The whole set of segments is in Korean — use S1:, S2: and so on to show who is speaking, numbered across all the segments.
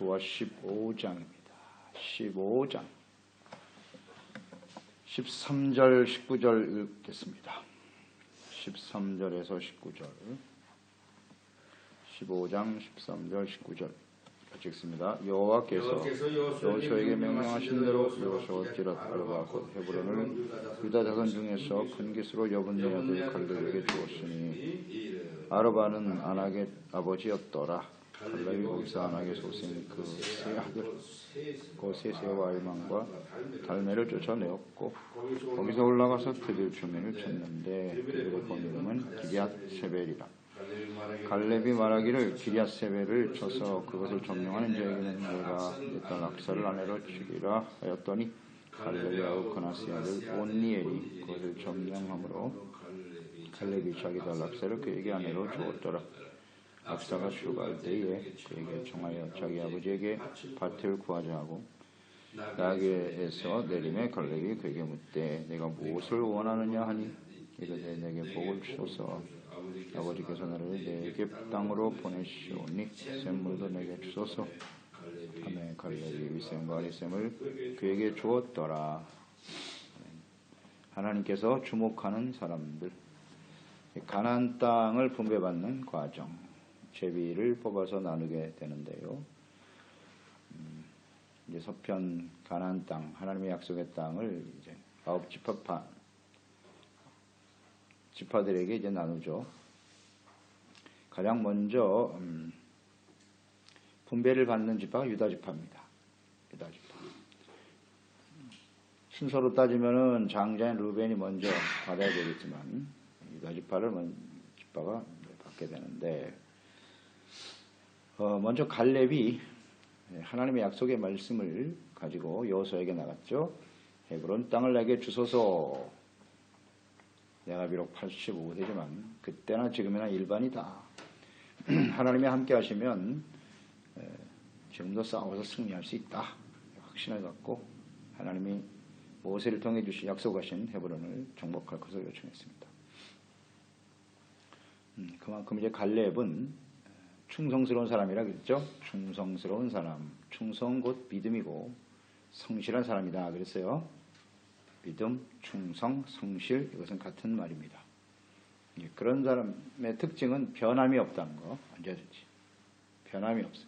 S1: 여호수아 15장입니다. 15장 13절 19절 읽겠습니다. 13절에서 19절 15장 13절 19절 같이 읽습니다. 여호와께서 여호수아에게 명령하신 대로 여호수아가 기라트와 곧 헤브론을 유다 자손 중에서 큰 기수로 여분네 아들 갈렙에게 주었으니 아르바는 아낙의 아버지였더라. 갈렙이 거기서 아낙의 소생 그세 아들 그 세세와 알망과 달메를 쫓아내었고 거기서 올라가서 그들 주민을 쳤는데 그들의 본이름은 기리앗 세벨이라. 갈렙이 말하기를 기리앗 세벨을 쳐서 그것을 점령하는 자에게는 내가 내딸 악사를 아내로 주기라 하였더니 갈렙이 아우 그나스의 아들 온니엘이 그것을 점령함으로 갈렙이 자기 딸 악사를 그에게 아내로 주었더라. 악사가 죽을 때에 그에게 청하여 자기 아버지에게 밭을 구하자 하고 나에게에서 내림에 갈렙이 그에게 묻되 내가 무엇을 원하느냐 하니? 이르되 내게 복을 주소서. 아버지께서 나를 내게 땅으로 보내시오니 샘물도 내게 주소서. 하매 갈렙이 위셈과 리셈을 그에게 주었더라. 하나님께서 주목하는 사람들. 가나안 땅을 분배받는 과정 제비를 뽑아서 나누게 되는데요. 음, 이제 서편 가나안 땅 하나님의 약속의 땅을 이제 아홉 지파파 지파들에게 이제 나누죠. 가장 먼저 음, 분배를 받는 지파가 유다 지파입니다. 유다 지파. 순서로 따지면은 장자인 루벤이 먼저 받아야 되겠지만 유다 지파를 먼 지파가 받게 되는데 어, 먼저 갈렙이 하나님의 약속의 말씀을 가지고 여호수아에게 나갔죠. 헤브론 땅을 내게 주소서. 내가 비록 85세지만 그때나 지금이나 일반이다. 하나님이 함께 하시면 지금도 싸워서 승리할 수 있다. 확신을 갖고 하나님이 모세를 통해 주신 약속하신 헤브론을 정복할 것을 요청했습니다. 음, 그만큼 이제 갈렙은 충성스러운 사람이라 그랬죠. 충성스러운 사람. 충성 곧 믿음이고 성실한 사람이다. 그랬어요. 믿음, 충성, 성실 이것은 같은 말입니다. 그런 사람의 특징은 변함이 없다는 거 언제든지 변함이 없어요.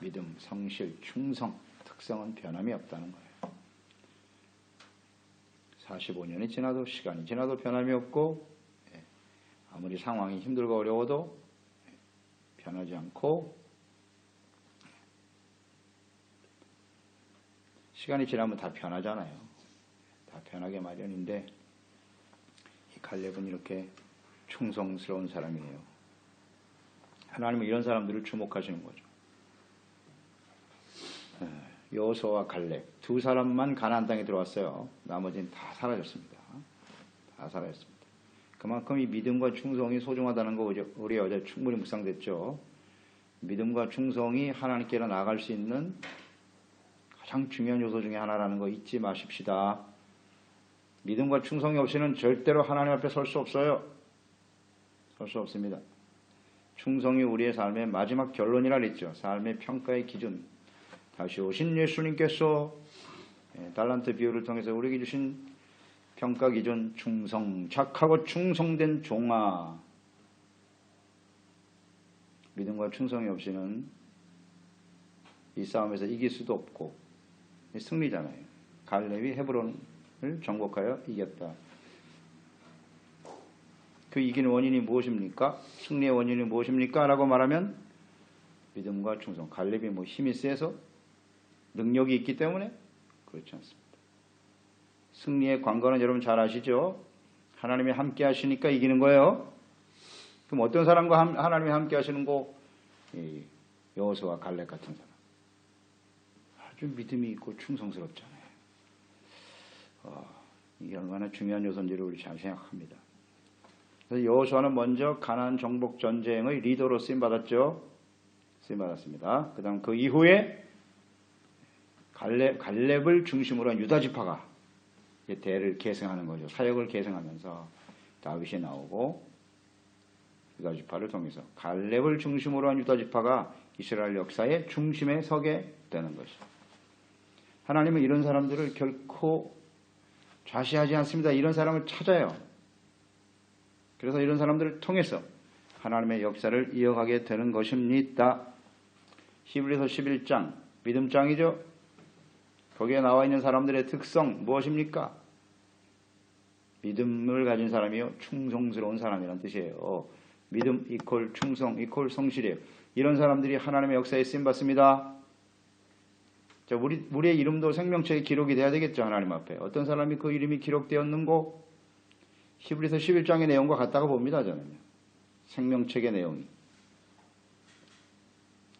S1: 믿음, 성실, 충성 특성은 변함이 없다는 거예요. 45년이 지나도 시간이 지나도 변함이 없고 예, 아무리 상황이 힘들고 어려워도 변하지 않고 시간이 지나면 다 변하잖아요. 다 변하게 마련인데 이 갈렙은 이렇게 충성스러운 사람이에요. 하나님은 이런 사람들을 주목하시는 거죠. 여호수아와 갈렙 두 사람만 가나안 땅에 들어왔어요. 나머지는 다 사라졌습니다. 다 사라졌습니다. 그만큼 이 믿음과 충성이 소중하다는 거 우리 어제 충분히 묵상됐죠. 믿음과 충성이 하나님께로 나아갈 수 있는 가장 중요한 요소 중에 하나라는 거 잊지 마십시다. 믿음과 충성이 없이는 절대로 하나님 앞에 설 수 없어요. 설 수 없습니다. 충성이 우리의 삶의 마지막 결론이라 그랬죠. 삶의 평가의 기준. 다시 오신 예수님께서 예, 달란트 비유를 통해서 우리에게 주신 평가 기준 충성, 착하고 충성된 종아. 믿음과 충성이 없이는 이 싸움에서 이길 수도 없고 승리잖아요. 갈렙이 헤브론을 정복하여 이겼다. 그 이기는 원인이 무엇입니까? 승리의 원인이 무엇입니까? 라고 말하면 믿음과 충성. 갈렙이 뭐 힘이 세서 능력이 있기 때문에 그렇지 않습니다. 승리의 관건은 여러분 잘 아시죠? 하나님이 함께 하시니까 이기는 거예요. 그럼 어떤 사람과 하나님이 함께 하시는 거? 여호수와 갈렙 같은 사람. 아주 믿음이 있고 충성스럽잖아요. 어, 이게 얼마나 중요한 요소인지를 우리 잘 생각합니다. 그래서 여호수아는 먼저 가난 정복 전쟁의 리더로 쓰임 받았죠. 쓰임 받았습니다. 그다음 그 이후에 갈렙, 갈렙을 중심으로 한 유다 지파가 대를 계승하는 거죠. 사역을 계승하면서 다윗이 나오고 유다 지파를 통해서 갈렙을 중심으로 한 유다 지파가 이스라엘 역사의 중심에 서게 되는 것이죠. 하나님은 이런 사람들을 결코 좌시하지 않습니다. 이런 사람을 찾아요. 그래서 이런 사람들을 통해서 하나님의 역사를 이어가게 되는 것입니다. 히브리서 11장 믿음장이죠. 거기에 나와 있는 사람들의 특성 무엇입니까? 믿음을 가진 사람이요 충성스러운 사람이라는 뜻이에요. 믿음 이퀄 충성 이퀄 성실이에요. 이런 사람들이 하나님의 역사에 쓰임 받습니다. 자, 우리 우리의 이름도 생명책에 기록이 돼야 되겠죠 하나님 앞에. 어떤 사람이 그 이름이 기록되었는고 히브리서 11장의 내용과 같다고 봅니다 저는. 생명책의 내용이.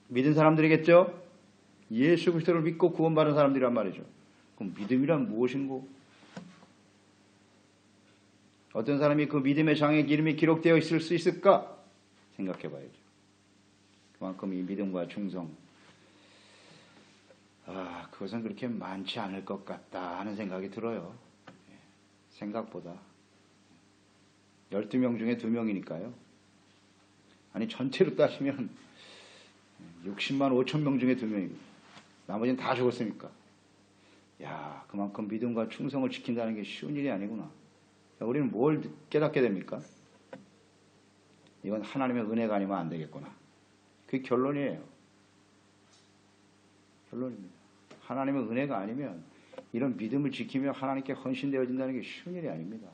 S1: 믿은 사람들이겠죠? 예수 그리스도를 믿고 구원받은 사람들이란 말이죠. 그럼 믿음이란 무엇인고? 어떤 사람이 그 믿음의 장에 이름이 기록되어 있을 수 있을까? 생각해 봐야죠. 그만큼 이 믿음과 충성. 아, 그것은 그렇게 많지 않을 것 같다 하는 생각이 들어요. 예, 생각보다. 12명 중에 2명이니까요. 아니, 전체로 따지면 60만 5천 명 중에 2명입니다. 나머지는 다 죽었으니까. 야, 그만큼 믿음과 충성을 지킨다는 게 쉬운 일이 아니구나. 우리는 뭘 깨닫게 됩니까? 이건 하나님의 은혜가 아니면 안 되겠구나. 그게 결론이에요. 결론입니다. 하나님의 은혜가 아니면 이런 믿음을 지키며 하나님께 헌신되어진다는 게 쉬운 일이 아닙니다.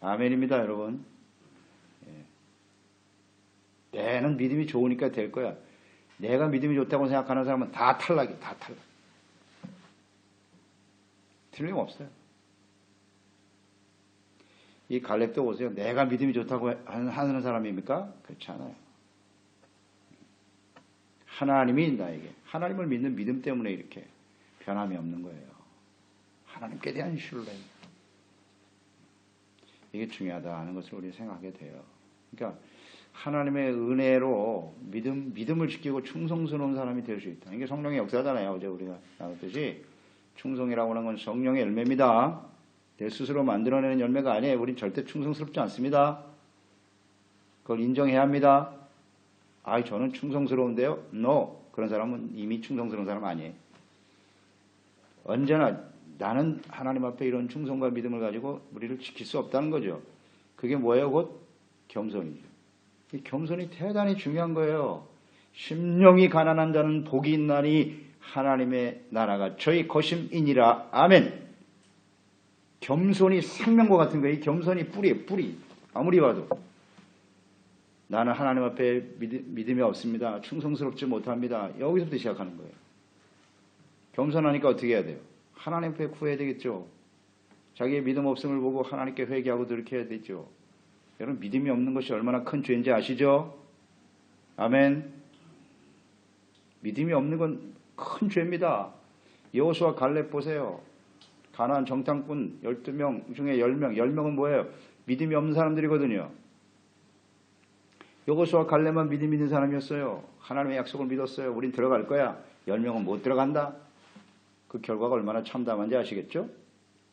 S1: 아멘입니다, 여러분. 예. 내는 믿음이 좋으니까 될 거야. 내가 믿음이 좋다고 생각하는 사람은 다 탈락이, 다 탈락. 틀림없어요. 이 갈렙도 보세요. 내가 믿음이 좋다고 하는 사람입니까? 그렇지 않아요. 하나님이 나에게 하나님을 믿는 믿음 때문에 이렇게 변함이 없는 거예요. 하나님께 대한 신뢰. 이게 중요하다 하는 것을 우리 생각하게 돼요. 그러니까 하나님의 은혜로 믿음, 믿음을 지키고 충성스러운 사람이 될 수 있다. 이게 성령의 역사잖아요. 어제 우리가 나눴듯이 충성이라고 하는 건 성령의 열매입니다. 내 스스로 만들어내는 열매가 아니에요. 우린 절대 충성스럽지 않습니다. 그걸 인정해야 합니다. 아, 저는 충성스러운데요? No. 그런 사람은 이미 충성스러운 사람 아니에요. 언제나 나는 하나님 앞에 이런 충성과 믿음을 가지고 우리를 지킬 수 없다는 거죠. 그게 뭐예요? 곧 겸손이죠. 이 겸손이 대단히 중요한 거예요. 심령이 가난한 자는 복이 있나니 하나님의 나라가 저희 것임이니라. 아멘. 겸손이 생명과 같은 거예요. 이 겸손이 뿌리예요. 뿌리. 아무리 봐도. 나는 하나님 앞에 믿음이 없습니다. 충성스럽지 못합니다. 여기서부터 시작하는 거예요. 겸손하니까 어떻게 해야 돼요? 하나님 앞에 구해야 되겠죠. 자기의 믿음 없음을 보고 하나님께 회개하고 그렇게 해야 되죠. 여러분 믿음이 없는 것이 얼마나 큰 죄인지 아시죠? 아멘. 믿음이 없는 건 큰 죄입니다. 여호수아 갈렙 보세요. 가나안 정탐꾼 12명 중에 10명, 10명은 뭐예요? 믿음이 없는 사람들이거든요. 여호수아 갈렙만 믿음 있는 사람이었어요. 하나님의 약속을 믿었어요. 우린 들어갈 거야. 10명은 못 들어간다. 그 결과가 얼마나 참담한지 아시겠죠?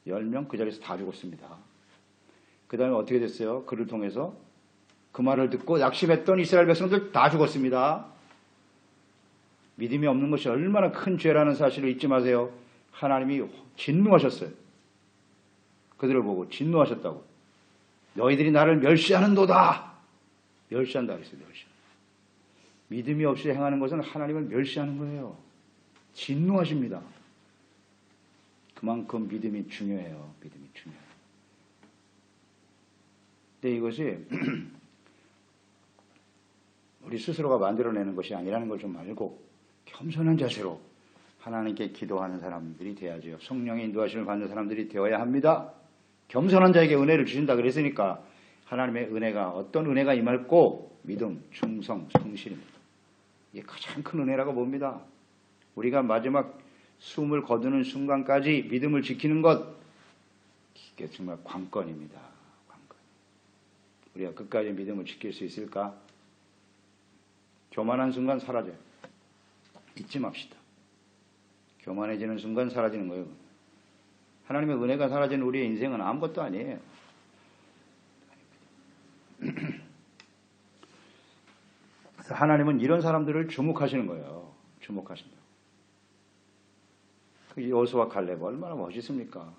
S1: 10명 그 자리에서 다 죽었습니다. 그 다음에 어떻게 됐어요? 그를 통해서 그 말을 듣고 낙심했던 이스라엘 백성들 다 죽었습니다. 믿음이 없는 것이 얼마나 큰 죄라는 사실을 잊지 마세요. 하나님이 진노하셨어요. 그들을 보고 진노하셨다고. 너희들이 나를 멸시하는도다. 멸시한다 그랬어요. 멸시. 믿음이 없이 행하는 것은 하나님을 멸시하는 거예요. 진노하십니다. 그만큼 믿음이 중요해요. 믿음이 중요해요. 근데 이것이 우리 스스로가 만들어내는 것이 아니라는 걸 좀 알고 겸손한 자세로 하나님께 기도하는 사람들이 되어야죠. 성령의 인도하심을 받는 사람들이 되어야 합니다. 겸손한 자에게 은혜를 주신다 그랬으니까 하나님의 은혜가 어떤 은혜가 임할고 믿음, 충성, 성실입니다. 이게 가장 큰 은혜라고 봅니다. 우리가 마지막 숨을 거두는 순간까지 믿음을 지키는 것 이게 정말 관건입니다. 우리가 끝까지 믿음을 지킬 수 있을까? 교만한 순간 사라져요. 잊지 맙시다. 교만해지는 순간 사라지는 거예요. 하나님의 은혜가 사라지는 우리의 인생은 아무것도 아니에요. 하나님은 이런 사람들을 주목하시는 거예요. 주목하신다. 그 여호수와 갈렙 얼마나 멋있습니까?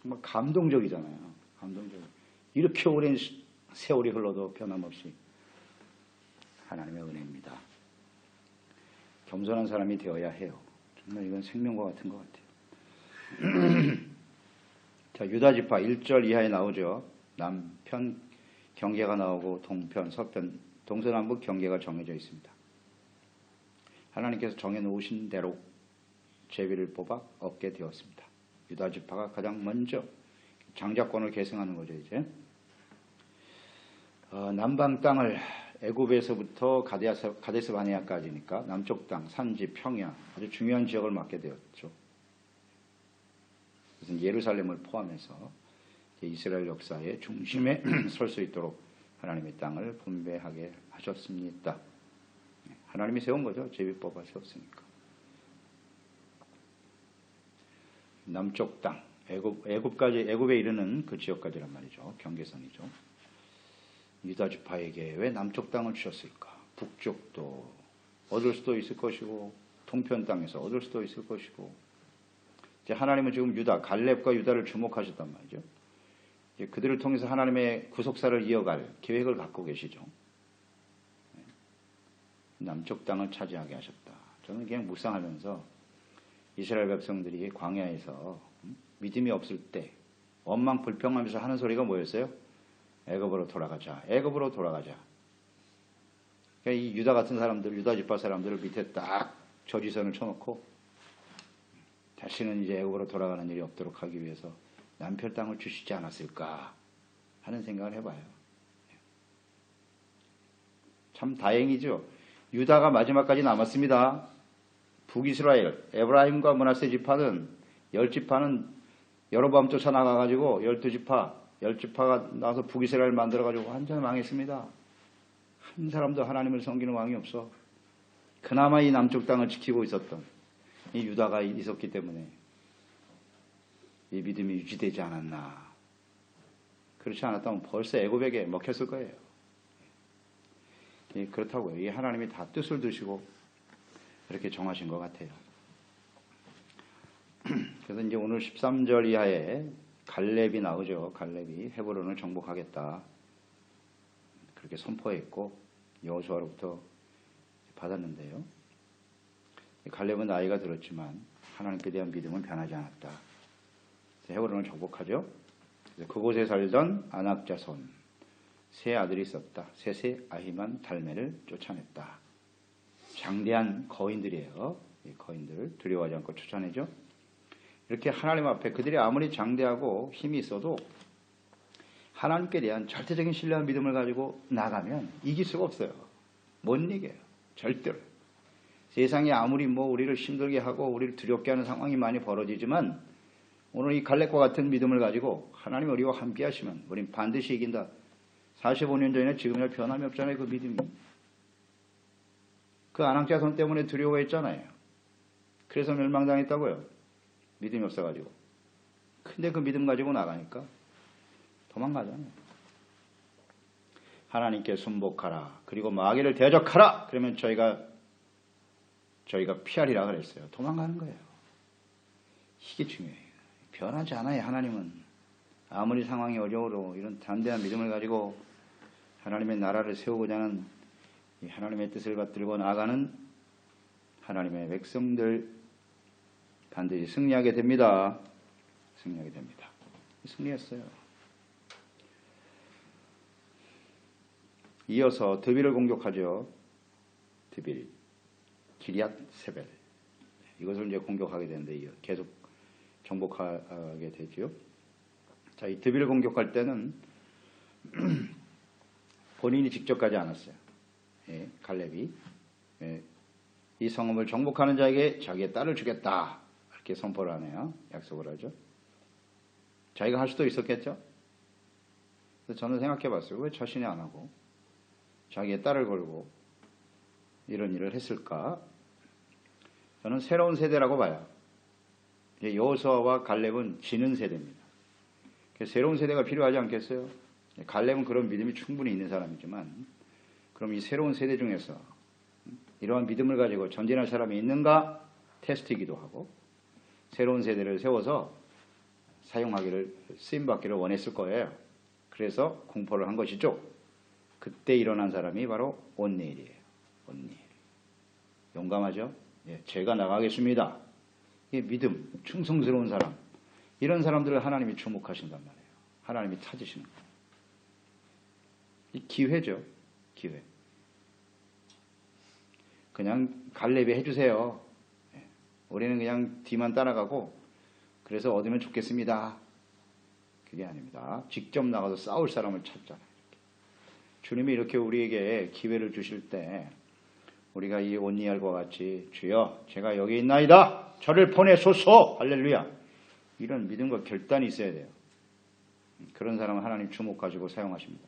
S1: 정말 감동적이잖아요. 감동적. 이렇게 오랜 세월이 흘러도 변함없이 하나님의 은혜입니다. 겸손한 사람이 되어야 해요. 정말 이건 생명과 같은 것 같아요. 자, 유다 지파 1절 이하에 나오죠. 남편 경계가 나오고 동편, 서편, 동서남북 경계가 정해져 있습니다. 하나님께서 정해 놓으신 대로 제비를 뽑아 얻게 되었습니다. 유다 지파가 가장 먼저 장자권을 계승하는 거죠, 이제. 어, 남방 땅을 애굽에서부터 가데스, 가데스 바네아까지니까 남쪽 땅, 산지, 평야 아주 중요한 지역을 맡게 되었죠. 그래서 예루살렘을 포함해서 이스라엘 역사의 중심에 설 수 있도록 하나님의 땅을 분배하게 하셨습니다. 하나님이 세운 거죠. 제비법을 세웠으니까. 남쪽 땅, 애굽, 애굽까지, 애굽에 이르는 그 지역까지란 말이죠. 경계선이죠. 유다 지파에게 왜 남쪽 땅을 주셨을까? 북쪽도 얻을 수도 있을 것이고 동편 땅에서 얻을 수도 있을 것이고 이제 하나님은 지금 유다 갈렙과 유다를 주목하셨단 말이죠. 그들을 통해서 하나님의 구속사를 이어갈 계획을 갖고 계시죠. 네. 남쪽 땅을 차지하게 하셨다. 저는 그냥 묵상하면서 이스라엘 백성들이 광야에서 음, 믿음이 없을 때 원망 불평하면서 하는 소리가 뭐였어요? 애굽으로 돌아가자. 애굽으로 돌아가자. 그러니까 이 유다 같은 사람들, 유다 지파 사람들을 밑에 딱 저지선을 쳐놓고 다시는 이제 애굽으로 돌아가는 일이 없도록 하기 위해서 남편 땅을 주시지 않았을까 하는 생각을 해봐요. 참 다행이죠. 유다가 마지막까지 남았습니다. 북이스라엘, 에브라임과 문하세 지파는 열 지파는 여로밤 쫓아나가가지고 열두 지파 열지파가 나와서 북이스라엘 만들어가지고 완전히 망했습니다. 한 사람도 하나님을 섬기는 왕이 없어. 그나마 이 남쪽 땅을 지키고 있었던 이 유다가 있었기 때문에 이 믿음이 유지되지 않았나. 그렇지 않았다면 벌써 애굽에게 먹혔을 거예요. 예, 그렇다고요. 이 하나님이 다 뜻을 두시고 이렇게 정하신 것 같아요. 그래서 이제 오늘 13절 이하에 갈렙이 나오죠. 갈렙이 헤브론을 정복하겠다. 그렇게 선포했고 여호수아로부터 받았는데요. 갈렙은 나이가 들었지만 하나님께 대한 믿음은 변하지 않았다. 헤브론을 정복하죠. 그곳에 살던 아낙 자손 세 아들이 있었다. 셋의 아히만 달메를 쫓아냈다. 장대한 거인들이에요. 거인들을 두려워하지 않고 쫓아내죠. 이렇게 하나님 앞에 그들이 아무리 장대하고 힘이 있어도 하나님께 대한 절대적인 신뢰와 믿음을 가지고 나가면 이길 수가 없어요. 못 이겨요. 절대로. 세상에 아무리 뭐 우리를 힘들게 하고 우리를 두렵게 하는 상황이 많이 벌어지지만 오늘 이 갈렙과 같은 믿음을 가지고 하나님 우리와 함께 하시면 우린 반드시 이긴다. 45년 전에 지금이나 변함이 없잖아요. 그 믿음이. 그 안항자손 때문에 두려워했잖아요. 그래서 멸망당했다고요. 믿음이 없어가지고. 근데 그 믿음 가지고 나가니까 도망가잖아요. 하나님께 순복하라. 그리고 마귀를 대적하라. 그러면 저희가 저희가 피하리라 그랬어요. 도망가는 거예요. 이게 중요해요. 변하지 않아요. 하나님은 아무리 상황이 어려워도 이런 단대한 믿음을 가지고 하나님의 나라를 세우고자 하는 하나님의 뜻을 받들고 나가는 하나님의 백성들 반드시 승리하게 됩니다. 승리하게 됩니다. 승리했어요. 이어서 드빌을 공격하죠. 드빌, 기리앗 세벨. 이것을 이제 공격하게 되는데 계속 정복하게 되죠. 자, 이 드빌을 공격할 때는 본인이 직접 가지 않았어요. 예, 갈렙이 예, 이 성읍을 정복하는 자에게 자기의 딸을 주겠다. 이렇게 선포를 하네요. 약속을 하죠. 자기가 할 수도 있었겠죠? 저는 생각해 봤어요. 왜 자신이 안 하고 자기의 딸을 걸고 이런 일을 했을까? 저는 새로운 세대라고 봐요. 여호수아와 갈렙은 지는 세대입니다. 새로운 세대가 필요하지 않겠어요? 갈렙은 그런 믿음이 충분히 있는 사람이지만 그럼 이 새로운 세대 중에서 이러한 믿음을 가지고 전진할 사람이 있는가 테스트이기도 하고 새로운 세대를 세워서 사용하기를 쓰임받기를 원했을 거예요. 그래서 공포를 한 것이죠. 그때 일어난 사람이 바로 온네일이에요. 온네일. 용감하죠? 예, 제가 나가겠습니다. 이 믿음, 충성스러운 사람. 이런 사람들을 하나님이 주목하신단 말이에요. 하나님이 찾으시는 거예요. 이 기회죠. 기회. 그냥 갈래비 해주세요. 예, 우리는 그냥 뒤만 따라가고 그래서 얻으면 좋겠습니다. 그게 아닙니다. 직접 나가서 싸울 사람을 찾잖아요. 주님이 이렇게 우리에게 기회를 주실 때 우리가 이 온니알과 같이 주여 제가 여기 있나이다 저를 보내소서 할렐루야 이런 믿음과 결단이 있어야 돼요. 그런 사람은 하나님 주목가지고 사용하십니다.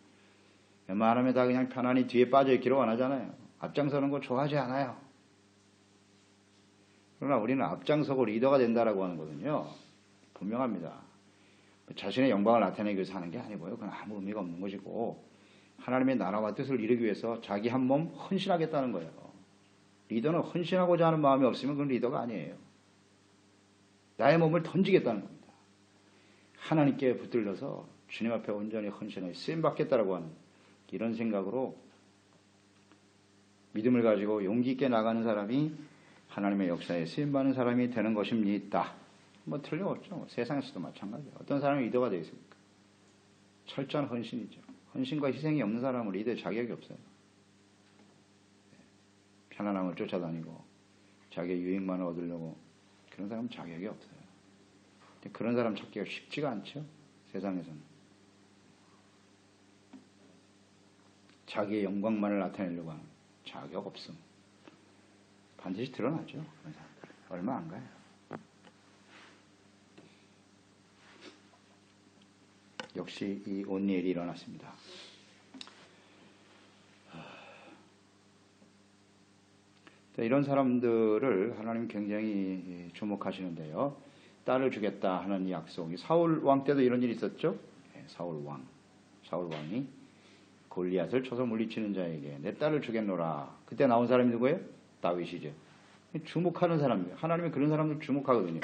S1: 웬만하면 다 그냥 편안히 뒤에 빠져 있기로 원하잖아요. 앞장서는 거 좋아하지 않아요. 그러나 우리는 앞장서고 리더가 된다라고 하는 거든요. 분명합니다. 자신의 영광을 나타내기 위해서 하는 게 아니고요. 그건 아무 의미가 없는 것이고 하나님의 나라와 뜻을 이루기 위해서 자기 한 몸 헌신하겠다는 거예요. 리더는 헌신하고자 하는 마음이 없으면 그건 리더가 아니에요. 나의 몸을 던지겠다는 겁니다. 하나님께 붙들려서 주님 앞에 온전히 헌신하여 쓰임 받겠다라고 하는 이런 생각으로 믿음을 가지고 용기 있게 나가는 사람이 하나님의 역사에 쓰임 받는 사람이 되는 것입니다. 뭐 틀림없죠. 세상에서도 마찬가지예요. 어떤 사람이 리더가 되어 있습니까? 철저한 헌신이죠. 헌신과 희생이 없는 사람은 리더의 자격이 없어요. 편안함을 쫓아다니고 자기의 유익만을 얻으려고 그런 사람은 자격이 없어요. 그런 사람 찾기가 쉽지가 않죠. 세상에서는. 자기의 영광만을 나타내려고 하는 자격 없음. 반드시 드러나죠. 얼마 안 가요. 역시 이 온니엘이 일어났습니다. 이런 사람들을 하나님 굉장히 주목하시는데요. 딸을 주겠다 하는 약속이 사울 왕 때도 이런 일이 있었죠. 네, 사울 왕, 사울 왕이 골리앗을 쳐서 물리치는 자에게 내 딸을 주겠노라. 그때 나온 사람이 누구예요? 다윗이죠. 주목하는 사람이에요. 하나님이 그런 사람들 주목하거든요.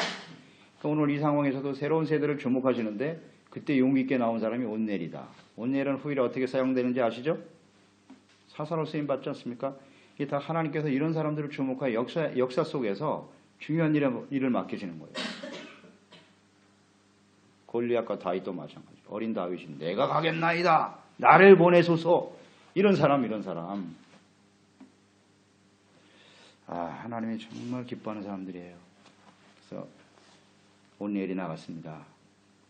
S1: 그러니까 오늘 이 상황에서도 새로운 세대를 주목하시는데 그때 용기 있게 나온 사람이 온넬이다. 온넬은 후일에 어떻게 사용되는지 아시죠? 사사로 쓰임 받지 않습니까? 이게 다 하나님께서 이런 사람들을 주목하여 역사, 역사 속에서 중요한 일을, 일을 맡기시는 거예요. 골리앗과 다윗도 마찬가지. 어린 다윗이 내가 가겠나이다. 나를 보내소서. 이런 사람, 이런 사람. 아, 하나님이 정말 기뻐하는 사람들이에요. 그래서 온넬이 나갔습니다.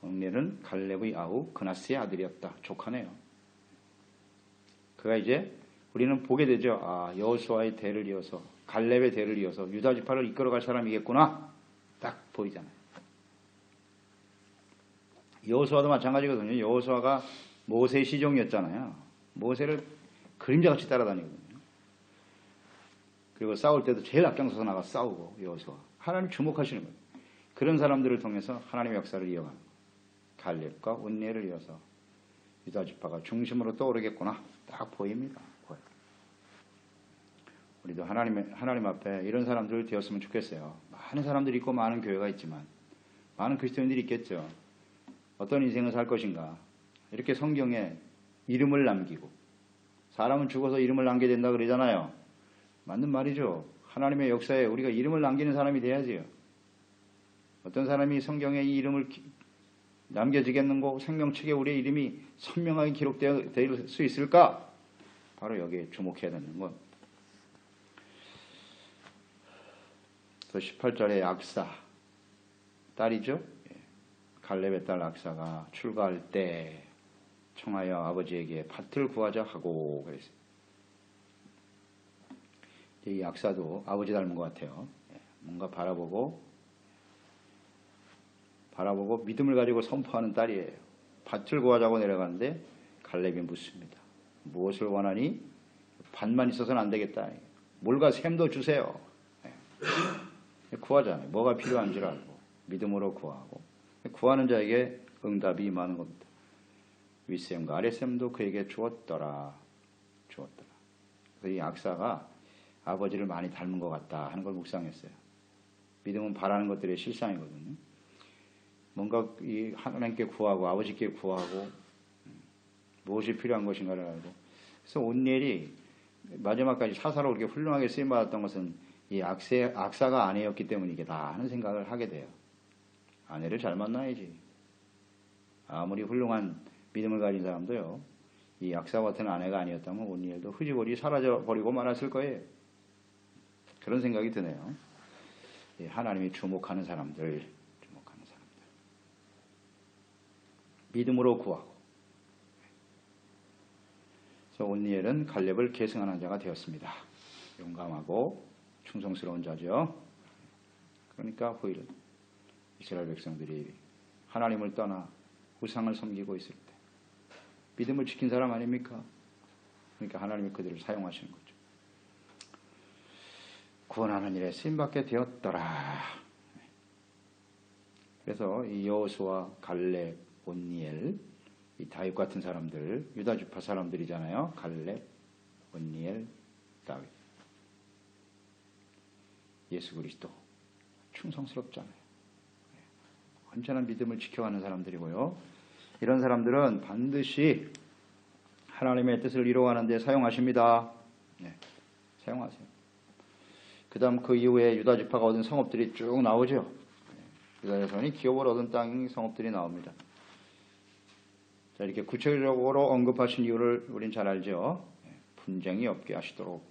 S1: 온넬은 갈렙의 아우 그나스의 아들이었다. 조카네요. 그가 이제 우리는 보게 되죠. 아, 여호수아의 대를 이어서 갈렙의 대를 이어서 유다 지파를 이끌어갈 사람이겠구나. 딱 보이잖아요. 여호수아도 마찬가지거든요. 여호수아가 모세의 시종이었잖아요. 모세를 그림자같이 따라다니거든요. 그리고 싸울 때도 제일 앞장서서 나가 싸우고 여호수아. 하나님 주목하시는 거예요. 그런 사람들을 통해서 하나님의 역사를 이어가는. 갈렙과 온니엘을 이어서 유다 지파가 중심으로 떠오르겠구나. 딱 보입니다. 우리도 하나님, 하나님 앞에 이런 사람들 되었으면 좋겠어요. 많은 사람들이 있고 많은 교회가 있지만 많은 그리스도인들이 있겠죠. 어떤 인생을 살 것인가. 이렇게 성경에 이름을 남기고 사람은 죽어서 이름을 남게 된다 그러잖아요. 맞는 말이죠. 하나님의 역사에 우리가 이름을 남기는 사람이 돼야지요. 어떤 사람이 성경에 이 이름을 남겨지겠는고 생명책에 우리의 이름이 선명하게 기록될 수 있을까? 바로 여기에 주목해야 되는 건 18절에 악사 딸이죠. 예. 갈렙의 딸 악사가 출가할 때 청하여 아버지에게 밭을 구하자 하고 그랬어요. 이 악사도 아버지 닮은 것 같아요. 예. 뭔가 바라보고 바라보고 믿음을 가지고 선포하는 딸이에요. 밭을 구하자고 내려가는데 갈렙이 묻습니다. 무엇을 원하니? 밭만 있어서는 안 되겠다. 물과 샘도 주세요. 예. 구하잖아요. 뭐가 필요한지를 알고 믿음으로 구하고 구하는 자에게 응답이 임하는 겁니다. 윗샘과 아랫샘도 그에게 주었더라. 주었더라. 그래서 이 악사가 아버지를 많이 닮은 것 같다 하는 걸 묵상했어요. 믿음은 바라는 것들의 실상이거든요. 뭔가 이 하나님께 구하고 아버지께 구하고 무엇이 필요한 것인가를 알고 그래서 온니엘이 마지막까지 사사로 그렇게 훌륭하게 쓰임 받았던 것은 이 악세, 악사가 아내였기 때문이겠다 하는 생각을 하게 돼요. 아내를 잘 만나야지. 아무리 훌륭한 믿음을 가진 사람도요. 이 악사 같은 아내가 아니었다면 온니엘도 흐지부지 사라져 버리고 말았을 거예요. 그런 생각이 드네요. 하나님이 주목하는 사람들, 주목하는 사람들. 믿음으로 구하고. 그래서 온니엘은 갈렙을 계승하는 자가 되었습니다. 용감하고 충성스러운 자죠. 그러니까 후일 이스라엘 백성들이 하나님을 떠나 우상을 섬기고 있을 때 믿음을 지킨 사람 아닙니까? 그러니까 하나님이 그들을 사용하시는 거죠. 구원하는 일에 쓰임받게 되었더라. 그래서 이 여호수아, 갈렙, 온니엘, 이 다윗 같은 사람들, 유다 지파 사람들이잖아요. 갈렙, 온니엘, 다윗. 예수 그리스도 충성스럽잖아요. 언제나 믿음을 지켜가는 사람들이고요. 이런 사람들은 반드시 하나님의 뜻을 이루어가는 데 사용하십니다. 네, 사용하세요. 그 다음 그 이후에 유다 지파가 얻은 성읍들이 쭉 나오죠. 유다 자손이 기업을 얻은 땅 성읍들이 나옵니다. 자, 이렇게 구체적으로 언급하신 이유를 우린 잘 알죠. 네, 분쟁이 없게 하시도록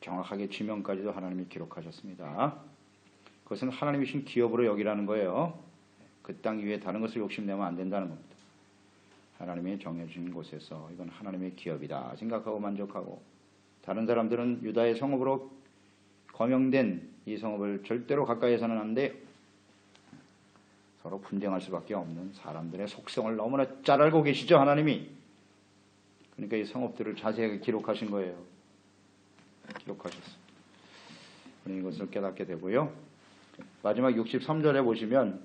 S1: 정확하게 지명까지도 하나님이 기록하셨습니다. 그것은 하나님이 신 기업으로 여기라는 거예요. 그 땅 위에 다른 것을 욕심내면 안 된다는 겁니다. 하나님이 정해진 곳에서 이건 하나님의 기업이다 생각하고 만족하고 다른 사람들은 유다의 성읍으로 거명된 이 성읍을 절대로 가까이에서는 안 돼. 서로 분쟁할 수밖에 없는 사람들의 속성을 너무나 잘 알고 계시죠 하나님이. 그러니까 이 성읍들을 자세하게 기록하신 거예요. 기록하셨어요. 이것을 깨닫게 되고요. 마지막 63절에 보시면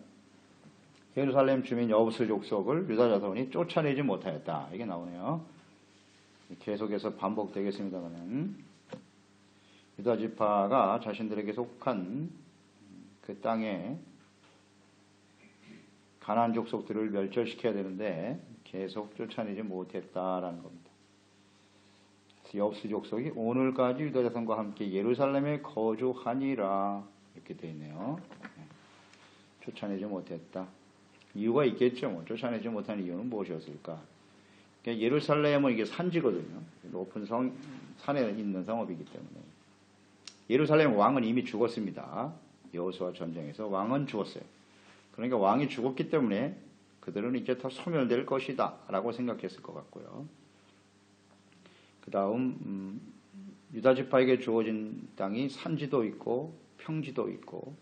S1: 예루살렘 주민 여부스 족속을 유다 자손이 쫓아내지 못하였다. 이게 나오네요. 계속해서 반복되겠습니다만은 유다 지파가 자신들에게 속한 그 땅에 가난 족속들을 멸절시켜야 되는데 계속 쫓아내지 못했다라는 겁니다. 여부스 족속이 오늘까지 유다 자손과 함께 예루살렘에 거주하니라 이렇게 되어 있네요. 네. 쫓아내지 못했다. 이유가 있겠죠. 뭐. 쫓아내지 못한 이유는 무엇이었을까? 그러니까 예루살렘은 이게 산지거든요. 높은 성, 산에 있는 성읍이기 때문에. 예루살렘 왕은 이미 죽었습니다. 여호수아 전쟁에서 왕은 죽었어요. 그러니까 왕이 죽었기 때문에 그들은 이제 더 소멸될 것이다 라고 생각했을 것 같고요. 그 다음 음, 유다지파에게 주어진 땅이 산지도 있고 평지도 있고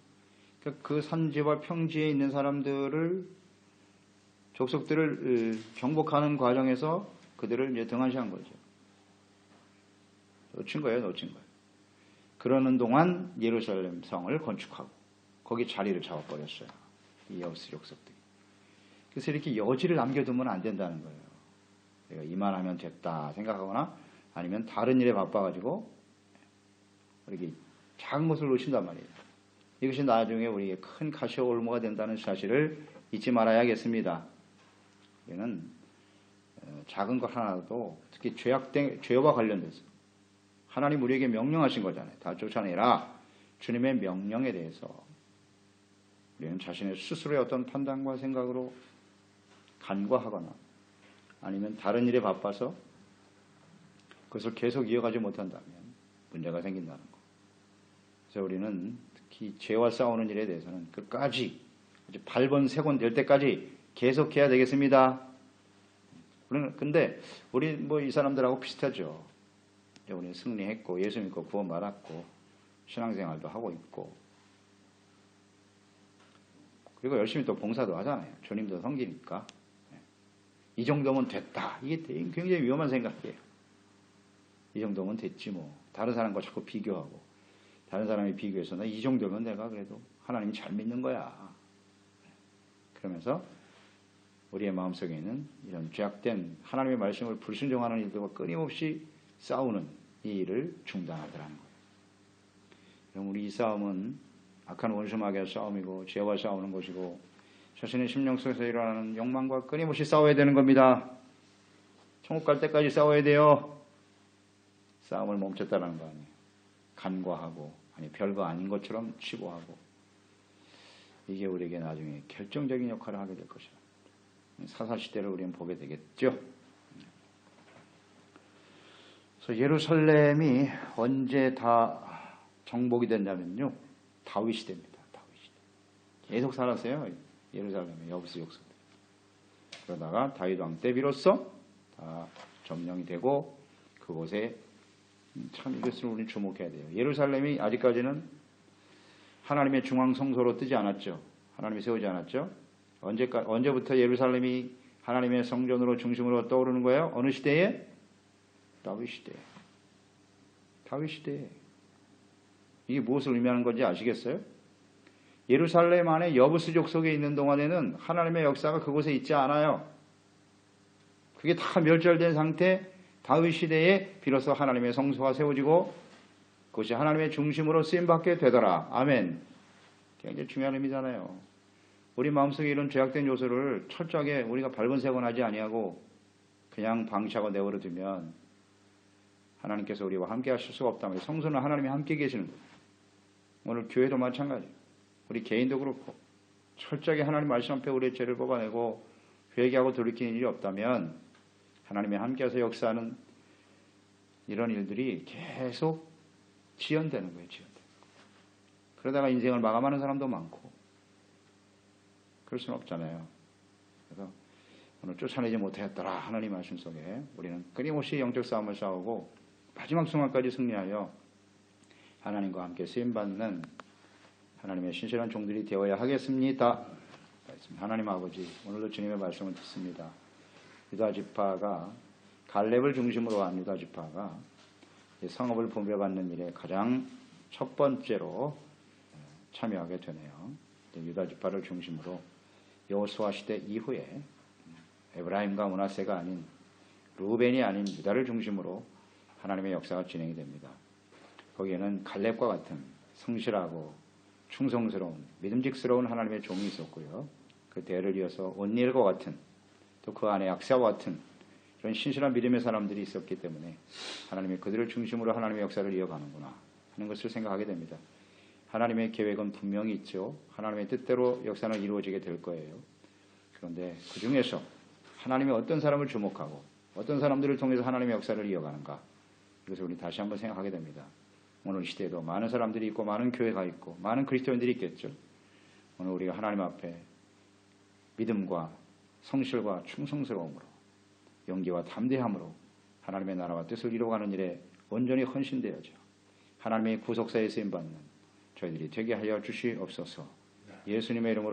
S1: 그러니까 그 산지와 평지에 있는 사람들을 족속들을 정복하는 과정에서 그들을 이제 등한시한 거죠. 놓친 거예요, 놓친 거예요. 그러는 동안 예루살렘 성을 건축하고 거기 자리를 잡아버렸어요. 이 여우스 족속들이. 그래서 이렇게 여지를 남겨두면 안 된다는 거예요. 내가 이만하면 됐다 생각하거나 아니면 다른 일에 바빠가지고 이렇게 작은 것을 놓친단 말이에요. 이것이 나중에 우리에게 큰 가시와 올무가 된다는 사실을 잊지 말아야겠습니다. 이는 어, 작은 것 하나도 특히 죄악된 죄와 관련돼서 하나님 우리에게 명령하신 거잖아요. 다 쫓아내라. 주님의 명령에 대해서 우리는 자신의 스스로의 어떤 판단과 생각으로 간과하거나 아니면 다른 일에 바빠서 그것을 계속 이어가지 못한다면 문제가 생긴다는 거. 그래서 우리는 특히 죄와 싸우는 일에 대해서는 끝까지 발번 세곤 될 때까지 계속해야 되겠습니다. 근데 우리 뭐 이 사람들하고 비슷하죠. 우리 승리했고 예수 믿고 구원 받았고 신앙생활도 하고 있고 그리고 열심히 또 봉사도 하잖아요. 주님도 섬기니까 네. 이 정도면 됐다. 이게 굉장히 위험한 생각이에요. 이 정도면 됐지 뭐 다른 사람과 자꾸 비교하고 다른 사람이 비교해서 나 이 정도면 내가 그래도 하나님 잘 믿는 거야. 네. 그러면서 우리의 마음속에 있는 이런 죄악된 하나님의 말씀을 불순종하는 일들과 끊임없이 싸우는 이 일을 중단하더라는 거예요. 그럼 우리 이 싸움은 악한 원수마귀와 싸움이고 죄와 싸우는 것이고 자신의 심령 속에서 일어나는 욕망과 끊임없이 싸워야 되는 겁니다. 천국 갈 때까지 싸워야 돼요. 싸움을 멈췄다는 거 아니에요. 간과하고 아니 별거 아닌 것처럼 치고하고 이게 우리에게 나중에 결정적인 역할을 하게 될 것이다. 사사 시대를 우리는 보게 되겠죠. 그래서 예루살렘이 언제 다 정복이 됐냐면요. 다윗 시대입니다. 다윗 시대. 계속 살았어요. 예루살렘의 여부스 역사. 그러다가 다윗 왕 때 비로소 다 점령이 되고 그곳에 참 이것을 우리 주목해야 돼요. 예루살렘이 아직까지는 하나님의 중앙 성소로 뜨지 않았죠. 하나님이 세우지 않았죠. 언제까 언제부터 예루살렘이 하나님의 성전으로 중심으로 떠오르는 거예요? 어느 시대에? 다윗 시대. 다윗 시대. 이게 무엇을 의미하는 건지 아시겠어요? 예루살렘 안에 여부수족 속에 있는 동안에는 하나님의 역사가 그곳에 있지 않아요. 그게 다 멸절된 상태 다윗 시대에 비로소 하나님의 성소가 세워지고 그것이 하나님의 중심으로 쓰임 받게 되더라. 아멘. 굉장히 중요한 의미잖아요. 우리 마음속에 이런 죄악된 요소를 철저하게 우리가 발본색원하지 아니하고 그냥 방치하고 내버려 두면 하나님께서 우리와 함께 하실 수가 없다면 성소는 하나님이 함께 계시는 거예요. 오늘 교회도 마찬가지. 우리 개인도 그렇고 철저하게 하나님 말씀 앞에 우리의 죄를 뽑아내고 회개하고 돌이키는 일이 없다면 하나님이 함께해서 역사하는 이런 일들이 계속 지연되는 거예요. 지연되는 그러다가 인생을 마감하는 사람도 많고 그럴 수는 없잖아요. 그래서 오늘 쫓아내지 못했더라 하나님 말씀 속에 우리는 끊임없이 영적 싸움을 싸우고 마지막 순간까지 승리하여 하나님과 함께 쓰임받는 하나님의 신실한 종들이 되어야 하겠습니다. 하나님 아버지 오늘도 주님의 말씀을 듣습니다. 유다 지파가 갈렙을 중심으로 한 유다 지파가 성읍을 분배받는 일에 가장 첫 번째로 참여하게 되네요. 유다 지파를 중심으로 여호수아 시대 이후에 에브라임과 문하세가 아닌 루벤이 아닌 유다를 중심으로 하나님의 역사가 진행이 됩니다. 거기에는 갈렙과 같은 성실하고 충성스러운 믿음직스러운 하나님의 종이 있었고요. 그 대를 이어서 온일과 같은 또 그 안에 약사와 같은 그런 신실한 믿음의 사람들이 있었기 때문에 하나님이 그들을 중심으로 하나님의 역사를 이어가는구나 하는 것을 생각하게 됩니다. 하나님의 계획은 분명히 있죠. 하나님의 뜻대로 역사는 이루어지게 될 거예요. 그런데 그 중에서 하나님이 어떤 사람을 주목하고 어떤 사람들을 통해서 하나님의 역사를 이어가는가 이것을 우리 다시 한번 생각하게 됩니다. 오늘 시대에도 많은 사람들이 있고 많은 교회가 있고 많은 그리스도인들이 있겠죠. 오늘 우리가 하나님 앞에 믿음과 성실과 충성스러움으로 용기와 담대함으로 하나님의 나라와 뜻을 이루어가는 일에 온전히 헌신되어져 하나님의 구속사에 쓰임받는 저희들이 되게 하여 주시옵소서 예수님의 이름으로